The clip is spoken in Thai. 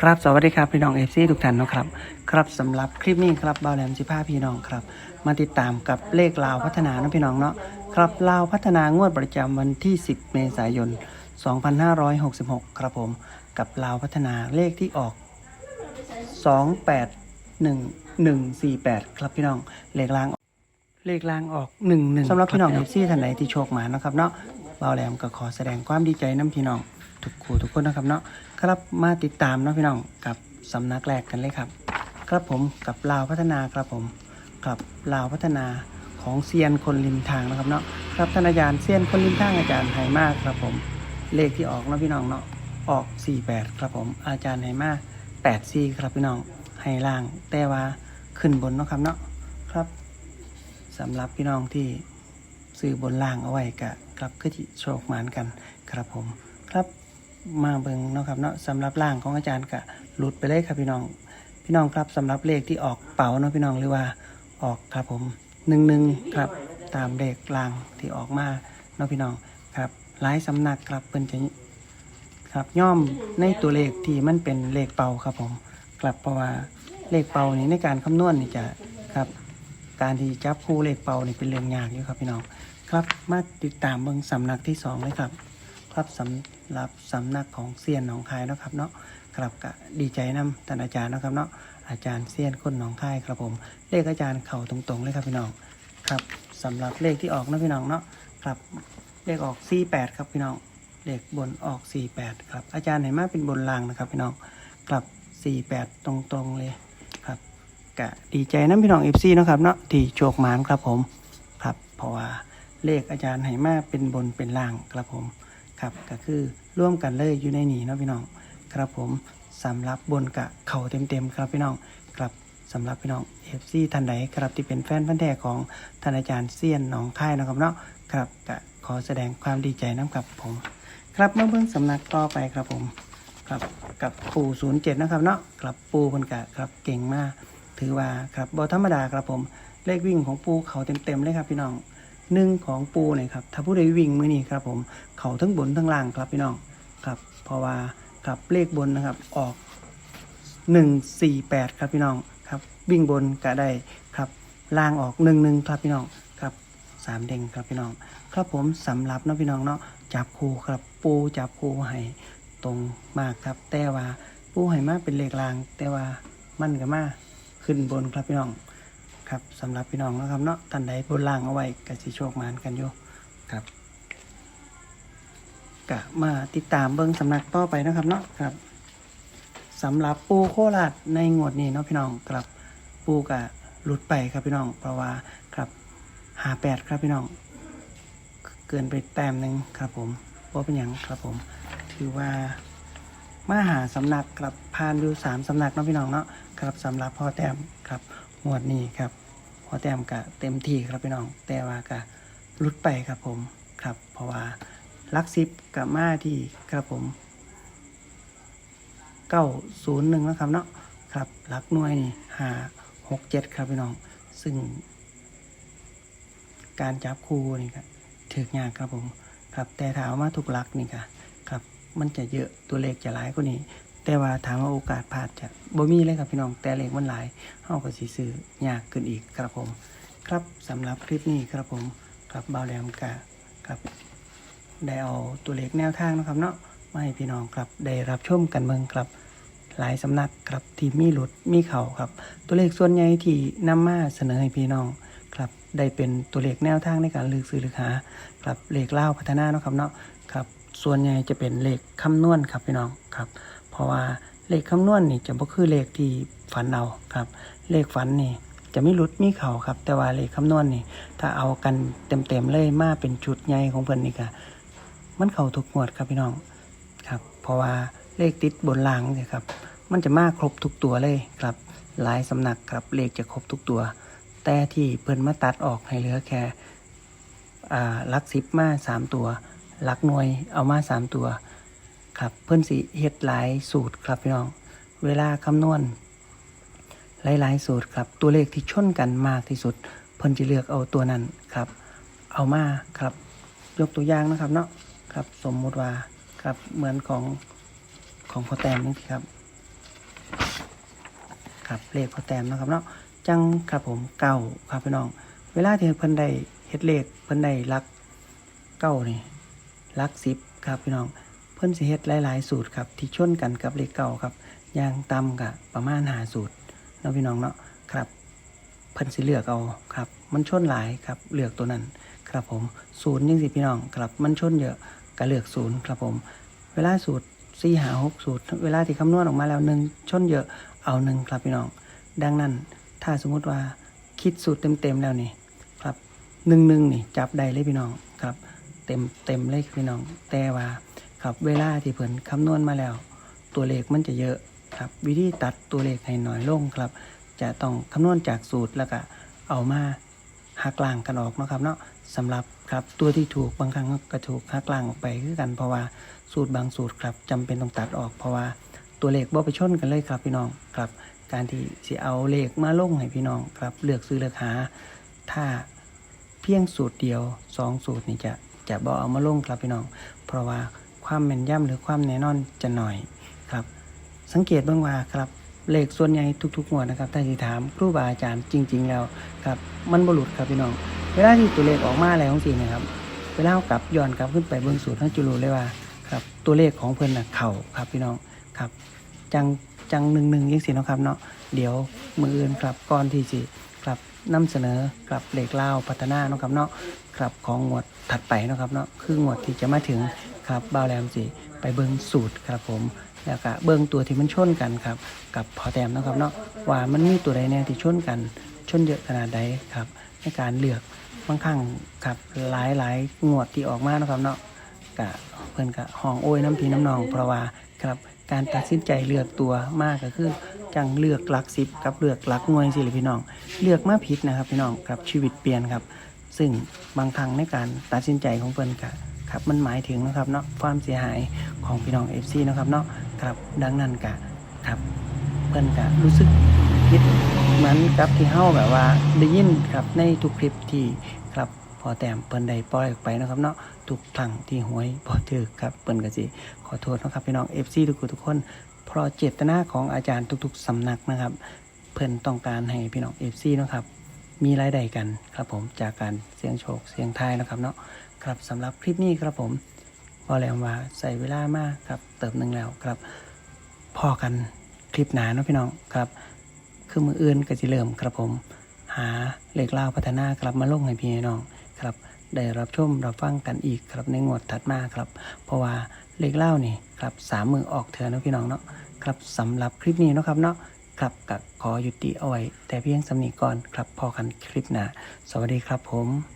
ครับสวัสดีครับพี่น้องเอฟซีทุกท่านนะครับครับสำหรับคลิปนี้ครับบ่าวแหลมสิพาพี่น้องครับ มาติดตามกับเลขลาวพัฒนานะพี่น้องเนาะครับลาวพัฒนางวดประจำวันที่ 10 เมษายน 2566 ครับผมกับลาวพัฒนาเลขที่ออก 281148 ครับพี่น้องเลขล่างเลขล่างออกหนึ่งหนึ่งสำหรับพี่น้องเอฟซีท่านใดที่โชคมานะครับเนาะบ่าวแหลมก็ขอแสดงความดีใจน้ำพี่น้อง ทุกคู่ทุกคนนะครับเนาะครับมาติดตามเนาะพี่น้องกับสำนักแรกกันเลยครับ ครับผมกับลาวพัฒนาครับผมกับลาวพัฒนาของเซียนคนริมทางนะครับเนาะครับท่านอาจารย์เซียนคนริมทางอาจารย์ไหมากครับผมเลขที่ออกเนาะพี่น้องเนาะออก 48 ครับผมอาจารย์ไหมาก84ครับพี่น้องให้ล่างแต่ว่าขึ้นบนเนาะครับเนาะครับสำหรับพี่น้องที่ซื้อบนล่างเอาไว้กะครับก็ที่โชคหมานกันครับผมครับ มาเบิ่งเนาะครับเนาะสำหรับล่างของอาจารย์กะหลุดไปเลยครับพี่น้อง พี่น้องครับสำหรับเลขที่ออกเป๋าเนาะพี่น้องหรือว่าออกครับผมหนึ่งหนึ่งครับตามเลขล่างที่ออกมาเนาะพี่น้องครับหลายสำนักครับเพิ่นจะครับย่อมในตัวเลขที่มันเป็นเลขเป่าครับผมครับเพราะว่าเลขเป่านี่ในการคำนวณนี่จะครับ การที่จับคู่เลขเป่านี่เป็นเรื่องยากอยู่ครับพี่น้องครับมาติดตามเบิ่งสำนักที่สองเลยครับ ครับสำหรับสำนักของเซียนหนองคายนะครับเนาะครับก็ดีใจนำท่านอาจารย์นะครับเนาะอาจารย์เซียนคนหนองคายครับผม เลขอาจารย์เข่าตรงๆเลยครับพี่น้องครับสำหรับเลขที่ออกนะพี่น้องเนาะครับเลขออก 48 ครับพี่น้องเลขบนออก 48 ครับ อาจารย์เห็นมาเป็นบนรางนะครับพี่น้องครับ 48 ตรงๆเลยครับก็ดีใจนะพี่น้องเอฟซีนะครับเนาะที่โชคหมานครับผมครับเพราะว่าเลขอาจารย์ให้มาเป็นบนเป็นล่างครับผม ครับก็คือร่วมกันเลยอยู่ในนี้เนาะพี่น้องครับผมสำหรับบนกะเข่าเต็มๆครับพี่น้องครับสำหรับพี่น้องเอฟซีท่านใดครับที่เป็นแฟนพันธุ์แท้ของท่านอาจารย์เซียนหนองค่ายนะครับเนาะครับก็ขอแสดงความดีใจน้กับผม ครับเมื่อเบิ่งสำนักต่อไปครับผมครับกับปู่ศูนย์เจ็ดนะครับเนาะครับปูคนกะครับเก่งมาก ถือว่าครับบอธรรมดาครับผมเลขวิ่งของปูเขาเต็มๆเลยครับพี่น้อง หนึ่งของปูเนี่ยครับ ถ้าผู้ใดวิ่งมือนี้ครับผมเขาทั้งบนทั้งล่างครับพี่น้องครับ เพราะว่าครับเลขบนนะครับออกหนึ่งสี่แปดครับพี่น้องครับวิ่งบนก็ได้ครับล่างออกหนึ่งหนึ่งครับพี่น้องครับสามเด้งครับพี่น้อง ครับผมสำหรับเนาะพี่น้องเนาะจับคู่ครับปูจับคู่ให้ตรงมากครับ แต่ว่าปูให้มากเป็นเลขลาง แต่ว่ามันก็มาขึ้นบนครับพี่น้อง ครับสำหรับพี่น้องนะครับเนาะท่านใดบนล่างเอาไว้ก็สิโชคหมานกันอยู่ครับกะมาติดตามเบิ้งสำนักต่อไปนะครับเนาะครับสำหรับปูโคราชในงวดนี้เนาะพี่น้องครับปูกะหลุดไปครับพี่น้อง เพราะว่าครับหาแปดครับพี่น้อง เกินไปแต้มหนึ่งครับผมว่าเป็นอย่างครับผมถือว่ามาหาสำนักครับพานดูสามสำนักเนาะพี่น้องเนาะครับสำหรับพ่อแต้มครับงวดนี้ครับพ่ อแต้มกะเต็มที่ครับพี่น้อง แต่ว่ากะลุดไปครับผมครับ เพราะว่าลักซิปกับมาที่ครับผมเก้าศูนย์หนึ่งนะครับเนาะครับลักหน่วยนี่หาหกเจ็ดครับพี่น้อง ซึ่ง การจับคู่นี่ครับถือยากครับผม ครับแต่ถามว่าถูกลักนี่ค่ะครับ มันจะเยอะตัวเลขจะหลายกว่านี้ แต่ว่าถามว่าโอกาสพลาดจะบ่มีเลยครับพี่น้อง แต่เลขมันหลายเฮาก็สิซื้อยากขึ้นอีกครับผม ครับสำหรับคลิปนี้ครับผมครับบ่าวแหลมกะครับ ได้เอาตัวเลขแนวทางนะครับเนาะมาให้พี่น้องครับได้รับชมกันเมืองครับหลายสำนักครับที่มีหลุดมีเข่าครับ ตัวเลขส่วนใหญ่ที่นำมาเสนอให้พี่น้องครับได้เป็นตัวเลขแนวทางในการเลือกซื้อหรือหาครับเลขเล่าพัฒนาเนาะครับเนาะครับส่วนใหญ่จะเป็นเลขคำนวณครับพี่น้องครับ เพราะว่าเลขคำนวณนี่จะบ่คือเลขที่ฝันเอาครับ เลขฝันนี่จะไม่หลุดมีเข่าครับ แต่ว่าเลขคำนวณนี่ ถ้าเอากันเต็มๆเลยมาเป็นชุดใหญ่ของเพิ่นนี่ก็มันเข่าทุกงวดครับพี่น้องครับ เพราะว่าเลขติดบนล่างเนี่ยครับ มันจะมาครบทุกตัวเลยครับ หลายสำนักครับเลขจะครบทุกตัว แต่ที่เพิ่นมาตัดออกให้เหลือแค่ลักสิบมาสามตัวลักหน่วยเอามาสามตัว ครับ เพิ่นสิเฮ็ดหลายสูตรครับพี่น้อง เวลาคำนวณหลายๆสูตรครับ ตัวเลขที่ชนกันมากที่สุด เพิ่นจะเลือกเอาตัวนั้นครับ เอามาครับ ยกตัวอย่างนะครับเนาะครับ สมมุติว่าครับเหมือนของของพอแต้มนี่ครับครับเลขพอแต้มนะครับเนาะจังครับผมเก้าครับพี่น้อง เวลาที่เพิ่นได้เฮ็ดเลขเพิ่นได้หลักเก้านี่หลักสิบครับพี่น้อง พิ่นสิเฮ็ดหลาย ๆ สูตรครับที่ชนกันกับเลขเก้าครับอย่างต่ำกับประมาณหาสูตรเนาะพี่น้องเนาะครับเพิ่นสิเลือกเอาครับ มันชนหลายครับเลือกตัวนั้นครับผมศูนย์ยังสิพี่น้องครับมันชนเยอะก็เลือกศูนย์ครับผม เวลาสูตรสี่หาหกสูตร เวลาที่คำนวณออกมาแล้วหนึ่งชนเยอะเอาหนึ่งครับพี่น้อง ดังนั้นถ้าสมมุติว่าคิดสูตรเต็มๆแล้วนี่ครับหนึ่งหนึ่งนี่จับได้เลยพี่น้องครับ เต็มเต็มเลยพี่น้อง แต่ว่า ครับเวลาที่เพิ่นคำนวณมาแล้ว ตัวเลขมันจะเยอะครับ วิธีตัดตัวเลขให้น้อยลงครับ จะต้องคำนวณจากสูตรแล้วก็เอามาหักล้างกันออกเนาะครับเนาะสำหรับครับตัวที่ถูกบางครั้งก็ถูกหักล้างออกไปคือกันเพราะว่าสูตรบางสูตรครับจำเป็นต้องตัดออก เพราะว่าตัวเลขบ่ไปชนกันเลยครับพี่น้องครับ การที่สิเอาเลขมาลงให้พี่น้องครับ เลือกซื้อเลือกหา ถ้าเพียงสูตรเดียวสองสูตรนี่จะจะบ่เอามาลงครับพี่น้อง เพราะว่า ความแม่นยำหรือความแน่นอนจะหน่อยครับ สังเกตเบ้างว่าครับเลขส่วนใหญ่ทุกๆงวดนะครับถ้าสิถามครูบาอาจารย์จริง ๆ แล้วครับ มันบรุษครับพี่น้อง เวลาที่ตัวเลขออกมาแล้วของสินะครับเวลากลับย้อนกลับขึ้นไปเบื้องสูตรท่านจะรู้เลยว่าครับตัวเลขของเพิ่นนะเข่าครับพี่น้องครับจังจังหนึ่งหนึ่งยังสิเนะครับเนาะเดี๋ยวมืออื่นครับก่อนที่สิ นำเสนอกลับเลขเล่าพัฒนาเนาะครับเนาะครับของงวดถัดไปเนาะครับเนาะคืองวดที่จะมาถึงครับบ่าวแรมสิไปเบิ้งสูตรครับผมแล้วก็เบิ้งตัวที่มันชนกันครับ กับพอแต้มเนาะครับเนาะว่ามันมีตัวใดแน่ที่ชนกันชนเยอะขนาดใดครับในการเลือกบางครั้งครับหลายหลายงวดที่ออกมาเนาะครับเนาะกะเพิ่อนกะห้องโอ้ยน้ำพีน้ำนองเพราะว่าครับ การตัดสินใจเลือกตัวมากก็คือจังเลือกหลักสิบกับเลือกหลักหน่วยสิหรือพี่น้อง เลือกมาผิดนะครับพี่น้องครับชีวิตเปลี่ยนครับ ซึ่งบางครั้งในการตัดสินใจของเพิ่นกะครับมันหมายถึงนะครับเนาะความเสียหายของพี่น้อง FC นะครับเนาะครับดังนั้นกะครับเพิ่นกะรู้สึกผิดเหมือนกับที่เฮาแบบว่าได้ยินครับในทุกคลิปที่ครับพอแต้มเพิ่นได้ปล่อยออกไปนะครับเนาะ ทุกครั้งที่หวยบ่ถือครับเปิ้นก็สิขอโทษนะครับพี่น้อง FC ทุกคนทุกคนเพราะเจตนาของอาจารย์ทุก ๆสำนักนะครับ เพิ่นต้องการให้พี่น้อง FC นะครับมีรายได้กันครับผมจากการเสี่ยงโชคเสี่ยงทายนะครับเนาะครับสำหรับคลิปนี้ครับผมพอแล้วว่าใส่เวลามากครับเติมหนึ่งแล้วครับพอกันคลิปหนาเนาะพี่น้องครับ คือมืออื่นก็จะเริ่มครับผม หาเลขเล่าพัฒนา กลับมาลงให้พี่น้องครับ ได้รับชมรับฟังกันอีกครับในงวดถัดมาครับ เพราะว่าเลขเล่านี่ครับสามมือออกเถอะนะพี่น้องเนาะครับสำหรับคลิปนี้นะครับเนาะครับกับขอยุติเอาไว้แต่เพียงสำนีก่อนครับพอกันคลิปหน้าสวัสดีครับผม